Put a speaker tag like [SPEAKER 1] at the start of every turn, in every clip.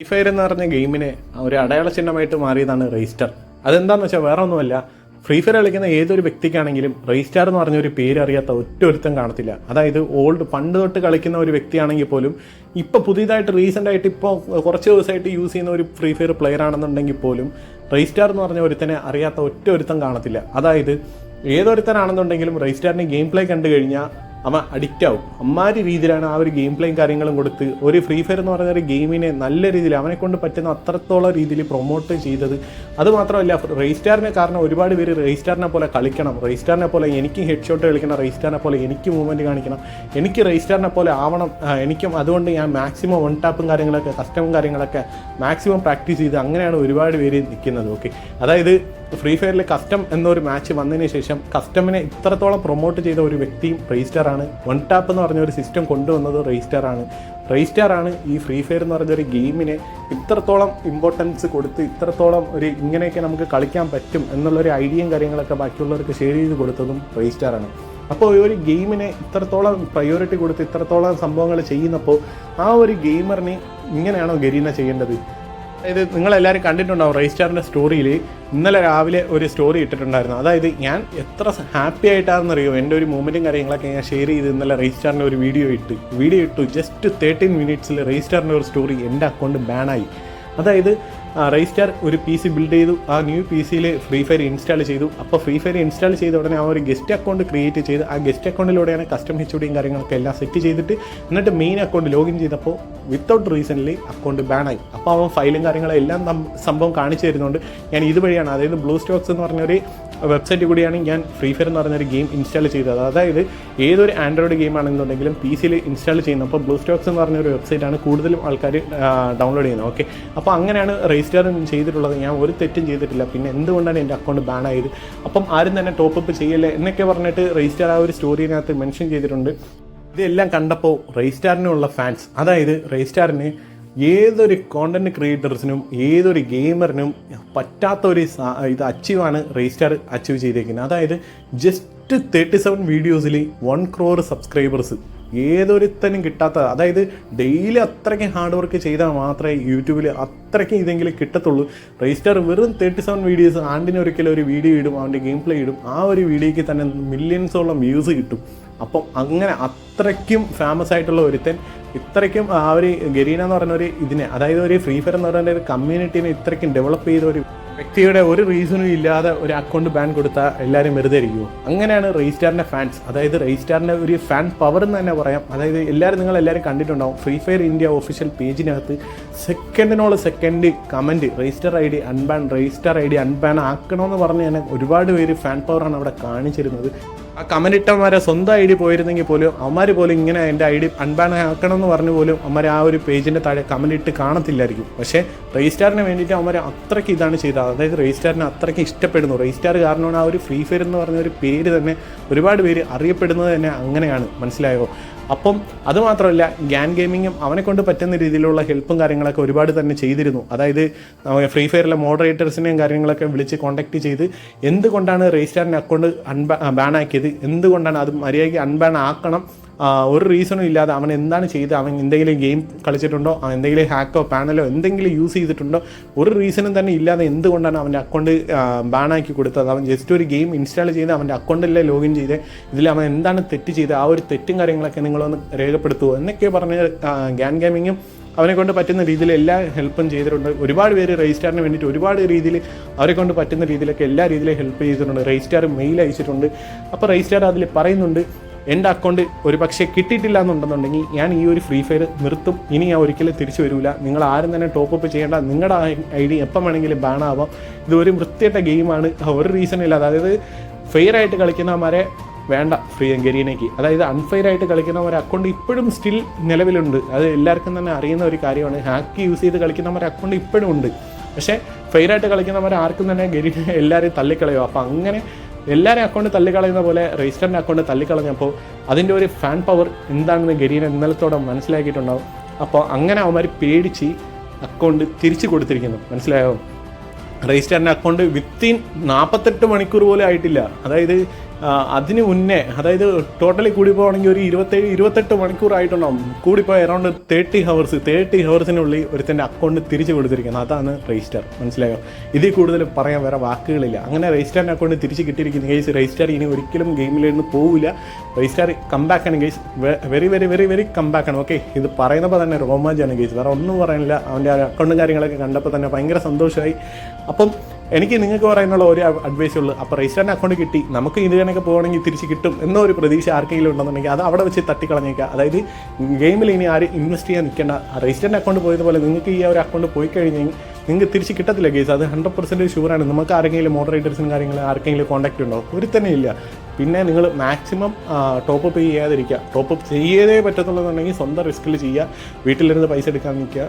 [SPEAKER 1] Free fire എന്ന് പറഞ്ഞ ഗെയിമിനെ ഒരു അടയാള ചിഹ്നമായിട്ട് മാറിയതാണ് രജിസ്റ്റർ അതെന്താന്ന് വെച്ചാൽ വേറെ ഒന്നുമല്ല. ഫ്രീ ഫയർ കളിക്കുന്ന ഏതൊരു വ്യക്തിക്കാണെങ്കിലും രജിസ്റ്റാർ എന്ന് പറഞ്ഞ ഒരു പേര് അറിയാത്ത ഒറ്റ ഒരുത്തം കാണത്തില്ല. അതായത് ഓൾഡ് പണ്ട് തൊട്ട് കളിക്കുന്ന ഒരു വ്യക്തിയാണെങ്കിൽ പോലും ഇപ്പോൾ പുതിയതായിട്ട് റീസെന്റ് ആയിട്ട് ഇപ്പോൾ കുറച്ച് ദിവസമായിട്ട് യൂസ് ചെയ്യുന്ന ഒരു ഫ്രീ ഫയർ പ്ലെയർ ആണെന്നുണ്ടെങ്കിൽ പോലും രജിസ്റ്റാർ എന്ന് പറഞ്ഞ ഒരുത്തനെ അറിയാത്ത ഒറ്റ ഒരുത്തം കാണത്തില്ല. അതായത് ഏതൊരുത്തനാണെന്നുണ്ടെങ്കിലും രജിസ്റ്റാറിന് ഗെയിം പ്ലേ കണ്ടു കഴിഞ്ഞാൽ അവൻ അഡിക്റ്റ് ആവും. അമ്മാരി രീതിയിലാണ് ആ ഒരു ഗെയിം പ്ലേയും കാര്യങ്ങളും കൊടുത്ത് ഒരു ഫ്രീ ഫയർ എന്ന് പറഞ്ഞ ഒരു ഗെയിമിനെ നല്ല രീതിയിൽ അവനെ കൊണ്ട് പറ്റുന്ന അത്രത്തോളം രീതിയിൽ പ്രൊമോട്ട് ചെയ്തത്. അതുമാത്രമല്ല റെയ്സ്റ്റാറിനെ കാരണം ഒരുപാട് പേര് റെയ്സ്റ്റാറിനെ പോലെ കളിക്കണം. റെയ്സ്റ്റാറിനെ പോലെ എനിക്ക് ഹെഡ് ഷോട്ട് കളിക്കണം റെയ്സ്റ്റാറിനെ പോലെ എനിക്ക് മൂവ്മെന്റ് കാണിക്കണം. എനിക്ക് റെയ്സ്റ്റാറിനെ പോലെ ആവണം. എനിക്കും അതുകൊണ്ട് ഞാൻ മാക്സിമം വൺ ടാപ്പും കാര്യങ്ങളൊക്കെ കസ്റ്റമും കാര്യങ്ങളൊക്കെ മാക്സിമം പ്രാക്ടീസ് ചെയ്ത് അങ്ങനെയാണ് ഒരുപാട് പേര് നിൽക്കുന്നത്. ഓക്കെ അതായത് ഫ്രീ ഫയറിൽ കസ്റ്റം എന്നൊരു മാച്ച് വന്നതിന് ശേഷം കസ്റ്റമിനെ ഇത്രത്തോളം പ്രൊമോട്ട് ചെയ്ത ഒരു വ്യക്തിയും റെയ്സ്റ്റാർ ആണ്. വൺ ടാപ്പ് എന്ന് പറഞ്ഞ ഒരു സിസ്റ്റം കൊണ്ടുവന്നത് റെയ്സ്റ്റാർ ആണ്. റെയ്സ്റ്റാർ ആണ് ഈ ഫ്രീ ഫയർ എന്ന് പറഞ്ഞ ഒരു ഗെയിമിനെ ഇത്രത്തോളം ഇമ്പോർട്ടൻസ് കൊടുത്ത് ഇത്രത്തോളം ഒരു ഇങ്ങനെയൊക്കെ നമുക്ക് കളിക്കാൻ പറ്റും എന്നുള്ളൊരു ഐഡിയയും കാര്യങ്ങളൊക്കെ ബാക്കിയുള്ളവർക്ക് ഷെയർ ചെയ്ത് കൊടുത്തതും റെയ്സ്റ്റാർ ആണ്. അപ്പോൾ ഒരു ഗെയിമിനെ ഇത്രത്തോളം പ്രയോറിറ്റി കൊടുത്ത് ഇത്രത്തോളം സംഭവങ്ങൾ ചെയ്യുന്നപ്പോൾ ആ ഒരു ഗെയിമറിനെ ഇങ്ങനെയാണോ ഗരീന ചെയ്യേണ്ടത്? അതായത് നിങ്ങളെല്ലാവരും കണ്ടിട്ടുണ്ടാവും റെയ്സ്റ്റാറിന്റെ സ്റ്റോറിയിൽ ഇന്നലെ രാവിലെ ഒരു സ്റ്റോറി ഇട്ടിട്ടുണ്ടായിരുന്നു. അതായത് ഞാൻ എത്ര ഹാപ്പി ആയിട്ടാണെന്നറിയോ? എന്റെ ഒരു മൂമെന്റും കാര്യങ്ങളൊക്കെ ഞാൻ ഷെയർ ചെയ്ത് ഇന്നലെ റെയ്സ്റ്റാറിന്റെ ഒരു വീഡിയോ ഇട്ട്. വീഡിയോ ഇട്ടു. ജസ്റ്റ് തേർട്ടീൻ മിനിറ്റ്സിൽ റെയ്സ്റ്റാറിന്റെ ഒരു സ്റ്റോറി എന്റെ അക്കൗണ്ട് ബാനായി അതായത് റെയ്സ്റ്റാർ ഒരു പി സി ബിൽഡ് ചെയ്തു. ആ ന്യൂ പി സിയിൽ ഫ്രീ ഫയർ ഇൻസ്റ്റാൾ ചെയ്തു. അപ്പോൾ ഫ്രീ ഫയർ ഇൻസ്റ്റാൾ ചെയ്ത ഉടനെ ആ ഒരു ഗസ്റ്റ് അക്കൗണ്ട് ക്രിയേറ്റ് ചെയ്ത്. ആ ഗസ്റ്റ് അക്കൗണ്ടിലൂടെയാണ് കസ്റ്റം എച്ച് കാര്യങ്ങളൊക്കെ എല്ലാം സെറ്റ് ചെയ്തിട്ട്. എന്നിട്ട് മെയിൻ അക്കൗണ്ട് ലോഗിൻ ചെയ്തപ്പോൾ വിത്തൗട്ട് റീസൺലി അക്കൗണ്ട് ബാനായി അപ്പോൾ അവൻ ഫയലും കാര്യങ്ങളും എല്ലാം സംഭവം കാണിച്ചു തരുന്നുണ്ട്. ഞാൻ ഇതുവഴിയാണ് അതായത് ബ്ലൂ സ്റ്റോക്സ് എന്ന് പറഞ്ഞൊരു വെബ്സൈറ്റ് കൂടിയാണ് ഞാൻ ഫ്രീ ഫയർ എന്ന് പറഞ്ഞൊരു ഗെയിം ഇൻസ്റ്റാൾ ചെയ്തത്. അതായത് ഏതൊരു ആൻഡ്രോയിഡ് ഗെയിം ആണെന്നുണ്ടെങ്കിലും പി സിയിൽ ഇൻസ്റ്റാൾ ചെയ്യുന്നത് അപ്പോൾ ബ്ലൂ സ്റ്റോക്സ് എന്ന് പറഞ്ഞൊരു വെബ്സൈറ്റാണ് കൂടുതലും ആൾക്കാർ ഡൗൺലോഡ് ചെയ്യുന്നത്. ഓക്കെ അപ്പോൾ അങ്ങനെയാണ് രജിസ്റ്റർ ചെയ്തിട്ടുള്ളത്. ഞാൻ ഒരു തെറ്റും ചെയ്തിട്ടില്ല. പിന്നെ എന്തുകൊണ്ടാണ് എന്റെ അക്കൗണ്ട് ബാൻ ആയത്? അപ്പം ആരും തന്നെ ടോപ്പ് അപ്പ് ചെയ്യല്ലേ എന്നൊക്കെ പറഞ്ഞിട്ട് രജിസ്റ്റർ ആ ഒരു സ്റ്റോറിനകത്ത് മെൻഷൻ ചെയ്തിട്ടുണ്ട്. ഇതെല്ലാം കണ്ടപ്പോൾ റെയ്സ്റ്റാറിനുള്ള ഫാൻസ് അതായത് റെയ്സ്റ്റാറിന് ഏതൊരു കോണ്ടന്റ് ക്രിയേറ്റേഴ്സിനും ഏതൊരു ഗെയിമറിനും പറ്റാത്ത ഒരു ഇത് അച്ചീവാണ് റെയ്സ്റ്റാർ അച്ചീവ് ചെയ്തേക്കുന്നത്. അതായത് ജസ്റ്റ് തേർട്ടി സെവൻ വീഡിയോസിൽ വൺ ക്രോർ സബ്സ്ക്രൈബേഴ്സ് ഏതൊരുത്തനും കിട്ടാത്ത അതായത് ഡെയിലി അത്രയ്ക്ക് ഹാർഡ് വർക്ക് ചെയ്താൽ മാത്രമേ യൂട്യൂബിൽ അത്രയ്ക്ക് ഇതെങ്കിലും കിട്ടത്തുള്ളൂ. രജിസ്റ്റർ വെറും തേർട്ടി സെവൻ വീഡിയോസ് ആണ്ടിനൊരിക്കലും ഒരു വീഡിയോ ഇടും അവന്റെ ഗെയിം പ്ലേ ഇടും ആ ഒരു വീഡിയോയ്ക്ക് തന്നെ മില്യൺസോളം വ്യൂസ് കിട്ടും. അപ്പം അങ്ങനെ അത്രയ്ക്കും ഫേമസ് ആയിട്ടുള്ള ഒരുത്തൻ ഇത്രയ്ക്കും ആ ഒരു ഗരീന എന്ന് പറയുന്ന ഒരു ഇതിനെ അതായത് ഒരു ഫ്രീ ഫയർ എന്ന് പറയുന്ന ഒരു കമ്മ്യൂണിറ്റിനെ ഇത്രയ്ക്കും ഡെവലപ്പ് ചെയ്ത ഒരു വ്യക്തിയുടെ ഒരു റീസണും ഇല്ലാതെ ഒരു അക്കൗണ്ട് ബാൻ കൊടുത്താൽ എല്ലാവരും വെറുതെ ഇരിക്കുമോ അങ്ങനെയാണ് റെയ്സ്റ്റാറിന്റെ ഫാൻസ് അതായത് റെയ്സ്റ്റാറിന്റെ ഒരു ഫാൻ പവർ എന്ന് തന്നെ പറയാം. അതായത് എല്ലാവരും നിങ്ങൾ എല്ലാവരും കണ്ടിട്ടുണ്ടാവും ഫ്രീ ഫയർ ഇന്ത്യ ഒഫീഷ്യൽ പേജിനകത്ത് സെക്കൻഡിനോട് second comment register I D unban register I D unban ആക്കണമെന്ന് പറഞ്ഞ് തന്നെ ഒരുപാട് പേര് ഫാൻ പവറാണ് അവിടെ കാണിച്ചിരുന്നത്. ആ ഇട്ടവന്മാരെ സ്വന്തം ഐ ഡി പോയിരുന്നെങ്കിൽ പോലും അവന്മാർ പോലും ഇങ്ങനെ എന്റെ ഐ ഡി അൺബാൻ ആക്കണം എന്ന് പറഞ്ഞു പോലും അവന്മാർ ആ ഒരു പേജിന്റെ താഴെ കമന്റ് ഇട്ട് കാണത്തില്ലായിരിക്കും. പക്ഷേ രജിസ്റ്റാറിന് വേണ്ടിയിട്ട് അവന്മാർ അത്രയ്ക്ക് ഇതാണ് ചെയ്തത്. അതായത് റെജിസ്റ്റാറിനെ അത്രയ്ക്ക് ഇഷ്ടപ്പെടുന്നു. രജിസ്റ്റാർ കാരണമാണ് ആ ഒരു ഫ്രീ ഫയർ എന്ന് പറഞ്ഞ ഒരു പേര് തന്നെ ഒരുപാട് പേര് അറിയപ്പെടുന്നത് തന്നെ അങ്ങനെയാണ്. മനസ്സിലായോ? അപ്പം അതുമാത്രമല്ല ഗ്യാൻ ഗെയിമിങ്ങും അവനെ കൊണ്ട് പറ്റുന്ന രീതിയിലുള്ള ഹെൽപ്പും കാര്യങ്ങളൊക്കെ ഒരുപാട് തന്നെ ചെയ്തിരുന്നു. അതായത് ഫ്രീ ഫയറിലെ മോഡറേറ്റേഴ്സിനെയും കാര്യങ്ങളൊക്കെ വിളിച്ച് കോൺടാക്ട് ചെയ്ത് എന്തുകൊണ്ടാണ് രജിസ്റ്റാറിന്റെ അക്കൗണ്ട് അൺബാ ബാൻ ആക്കിയത്? എന്തുകൊണ്ടാണ് അത് മര്യാദയ്ക്ക് അൺബാൻ ആക്കണം? ഒരു റീസണും ഇല്ലാതെ അവൻ എന്താണ് ചെയ്ത് അവൻ എന്തെങ്കിലും ഗെയിം കളിച്ചിട്ടുണ്ടോ? അവൻ എന്തെങ്കിലും ഹാക്കോ പാനലോ എന്തെങ്കിലും യൂസ് ചെയ്തിട്ടുണ്ടോ? ഒരു റീസണും തന്നെ ഇല്ലാതെ എന്തുകൊണ്ടാണ് അവന്റെ അക്കൗണ്ട് ബാനാക്കി കൊടുത്തത്? അവൻ ജസ്റ്റ് ഒരു ഗെയിം ഇൻസ്റ്റാൾ ചെയ്ത് അവന്റെ അക്കൗണ്ടിലെ ലോഗിൻ ചെയ്ത്? ഇതിൽ അവൻ എന്താണ് തെറ്റ് ചെയ്ത് ആ ഒരു തെറ്റും കാര്യങ്ങളൊക്കെ നിങ്ങളൊന്ന് രേഖപ്പെടുത്തുമോ എന്നൊക്കെ പറഞ്ഞ് ഗ്യാൻ ഗെയിമിങ്ങും അവനെ കൊണ്ട് പറ്റുന്ന രീതിയിൽ എല്ലാ ഹെൽപ്പും ചെയ്തിട്ടുണ്ട്. ഒരുപാട് പേര് രജിസ്റ്റാറിന് വേണ്ടിയിട്ട് ഒരുപാട് രീതിയിൽ അവരെ കൊണ്ട് പറ്റുന്ന രീതിയിലൊക്കെ എല്ലാ രീതിയിലും ഹെൽപ്പ് ചെയ്തിട്ടുണ്ട്. രജിസ്റ്റാർ മെയിൽ അയച്ചിട്ടുണ്ട്. അപ്പോൾ രജിസ്റ്റാർ അതിൽ പറയുന്നുണ്ട് എന്റെ അക്കൗണ്ട് ഒരു പക്ഷേ കിട്ടിയിട്ടില്ല എന്നുണ്ടെന്നുണ്ടെങ്കിൽ ഞാൻ ഈ ഒരു ഫ്രീ ഫയർ നിർത്തും. ഇനി ഞാൻ ഒരിക്കലും തിരിച്ചു വരില്ല നിങ്ങൾ ആരും തന്നെ ടോപ്പ് അപ്പ് ചെയ്യേണ്ട. നിങ്ങളുടെ ഐ ഡി എപ്പം വേണമെങ്കിലും ബാൻ ഇത് ഒരു വൃത്തിയായിട്ട ഗെയിമാണ് ഒരു റീസണില്ല അതായത് ഫെയർ ആയിട്ട് കളിക്കുന്നവന്മാരെ വേണ്ട ഫ്രീ ഗരീനയ്ക്ക് അതായത് അൺഫെയർ ആയിട്ട് കളിക്കുന്നവർ അക്കൗണ്ട് ഇപ്പോഴും സ്റ്റിൽ നിലവിലുണ്ട്. അത് എല്ലാവർക്കും തന്നെ അറിയുന്ന ഒരു കാര്യമാണ്. ഹാക്ക് യൂസ് ചെയ്ത് കളിക്കുന്നവർ അക്കൗണ്ട് ഇപ്പോഴും ഉണ്ട്. പക്ഷേ ഫെയർ ആയിട്ട് കളിക്കുന്നവർ ആർക്കും തന്നെ ഗരീന എല്ലാവരെയും തള്ളിക്കളയോ. അപ്പോൾ അങ്ങനെ എല്ലാവരും അക്കൗണ്ട് തള്ളിക്കളയുന്ന പോലെ രജിസ്റ്ററിന്റെ അക്കൗണ്ട് തള്ളിക്കളഞ്ഞപ്പോൾ അതിന്റെ ഒരു ഫാൻ പവർ എന്താണെന്ന് ഗരീന ഇന്നലത്തോടെ മനസ്സിലാക്കിയിട്ടുണ്ടാവും. അപ്പോൾ അങ്ങനെ അവന്മാർ പേടിച്ച് അക്കൗണ്ട് തിരിച്ചു കൊടുത്തിരിക്കുന്നു. മനസ്സിലായോ? രജിസ്റ്ററിന്റെ അക്കൗണ്ട് വിത്തിൻ നാൽപ്പത്തെട്ട് മണിക്കൂർ പോലും ആയിട്ടില്ല. അതായത് അതിന് മുന്നേ അതായത് ടോട്ടലി കൂടി പോകണമെങ്കിൽ ഒരു ഇരുപത്തേഴ് ഇരുപത്തെട്ട് മണിക്കൂറായിട്ടുണ്ടാവും കൂടിപ്പോയി അറൗണ്ട് തേർട്ടി ഹവേഴ്സ് തേർട്ടി ഹവേഴ്സിനുള്ളിൽ ഒരുത്തന്റെ അക്കൗണ്ട് തിരിച്ചു കൊടുത്തിരിക്കുന്നത് അതാണ് രജിസ്റ്റർ മനസ്സിലായോ? ഇതിൽ കൂടുതൽ പറയാൻ വേറെ വാക്കുകളില്ല. അങ്ങനെ രജിസ്റ്ററിന്റെ അക്കൗണ്ട് തിരിച്ച് കിട്ടിയിരിക്കുന്ന. കേസ് രജിസ്റ്റർ ഇനി ഒരിക്കലും ഗെയിമിൽ നിന്ന് പോവില്ല. രജിസ്റ്റർ കംബാക്ക് ആണ് case very very very very comeback ആണ്. ഓക്കെ ഇത് പറയുന്നപ്പോൾ തന്നെ റോമാഞ്ചാണ് കേസ് വേറെ ഒന്നും പറയാനില്ല. അവന്റെ അക്കൗണ്ടും കാര്യങ്ങളൊക്കെ കണ്ടപ്പോൾ തന്നെ ഭയങ്കര സന്തോഷമായി. അപ്പം എനിക്ക് നിങ്ങൾക്ക് പറയാനുള്ള ഒരു അഡ്വൈസ് ഉള്ളൂ. അപ്പോൾ രജിസ്റ്ററിന്റെ അക്കൗണ്ട് കിട്ടി. നമുക്ക് ഇത് കണക്കെ പോകണമെങ്കിൽ തിരിച്ച് കിട്ടും എന്നൊരു പ്രതീക്ഷ ആർക്കെങ്കിലും ഉണ്ടെന്നുണ്ടെങ്കിൽ അത് അവിടെ വെച്ച് തട്ടിക്കളഞ്ഞേക്കുക. അതായത് ഗെയിമിൽ ഇനി ആരും ഇൻവെസ്റ്റ് ചെയ്യാൻ നിൽക്കേണ്ട. രജിസ്റ്ററിന്റെ അക്കൗണ്ട് പോയതുപോലെ നിങ്ങൾക്ക് ഈ ഒരു അക്കൗണ്ട് പോയി കഴിഞ്ഞാൽ നിങ്ങൾക്ക് തിരിച്ച് കിട്ടത്തില്ല കേസ് അത് ഹൺഡ്രഡ് പെർസെന്റ് ഷുവറാണ് നമുക്ക് ആരെങ്കിലും മോഡറേറ്റേഴ്സിനും കാര്യങ്ങൾ ആർക്കെങ്കിലും കോൺടാക്റ്റ് ഉണ്ടോ? ഒരു തന്നെ ഇല്ല. പിന്നെ നിങ്ങൾ മാക്സിമം ടോപ്പ് അപ്പ് ചെയ്യാതിരിക്കുക. ടോപ്പ് അപ്പ് ചെയ്തേ പറ്റത്തുള്ളതെന്നുണ്ടെങ്കിൽ സ്വന്തം റിസ്കിൽ ചെയ്യുക. വീട്ടിലിരുന്ന് പൈസ എടുക്കാൻ നിൽക്കുക.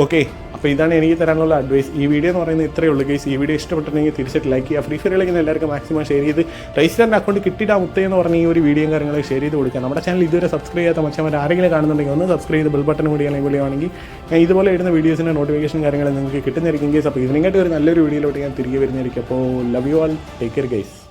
[SPEAKER 1] ഓക്കെ അപ്പോൾ ഇതാണ് എനിക്ക് തരാനുള്ള അഡ്വൈസ് ഈ വീഡിയോ എന്ന് പറയുന്നത് ഇത്രയേ ഉള്ളൂ കേസ് ഈ വീഡിയോ ഇഷ്ടപ്പെട്ടിട്ടുണ്ടെങ്കിൽ തീർച്ചയായിട്ടും ലൈക്ക് ചെയ്യുക. ഫ്രീ ഫയർ കളിക്കുന്ന എല്ലാവർക്കും മാക്സിമം ഷെയർ ചെയ്ത് രജിസ്റ്ററിന്റെ അക്കൗണ്ട് കിട്ടിയിട്ട് മുത്തേ എന്ന് പറഞ്ഞ ഈ ഒരു വീഡിയോയും കാര്യങ്ങൾ ഷെയർ ചെയ്ത് കൊടുക്കുക. നമ്മുടെ ചാനൽ ഇതുവരെ സബ്സ്ക്രൈബ് ചെയ്യാത്ത മച്ചന്മാർ ആരെങ്കിലും കാണുന്നുണ്ടെങ്കിൽ ഒന്ന് സബ്സ്ക്രൈബ് ചെയ്ത് ബെൽ ബട്ടൺ കൂടി അല്ലെങ്കിൽ വിളിയാണെങ്കിൽ ഞാൻ ഇതുപോലെ ഇടുന്ന വീഡിയോസിന്റെ നോട്ടിഫിക്കേഷൻ കാര്യങ്ങൾ നിങ്ങൾക്ക് കിട്ടുന്നതായിരിക്കും കേസ് അപ്പോൾ ഇതിനെക്കാട്ടി ഒരു നല്ലൊരു വീഡിയോയിലോട്ട് ഞാൻ തിരികെ വരുന്നതായിരിക്കും. അപ്പോൾ love you all take care guys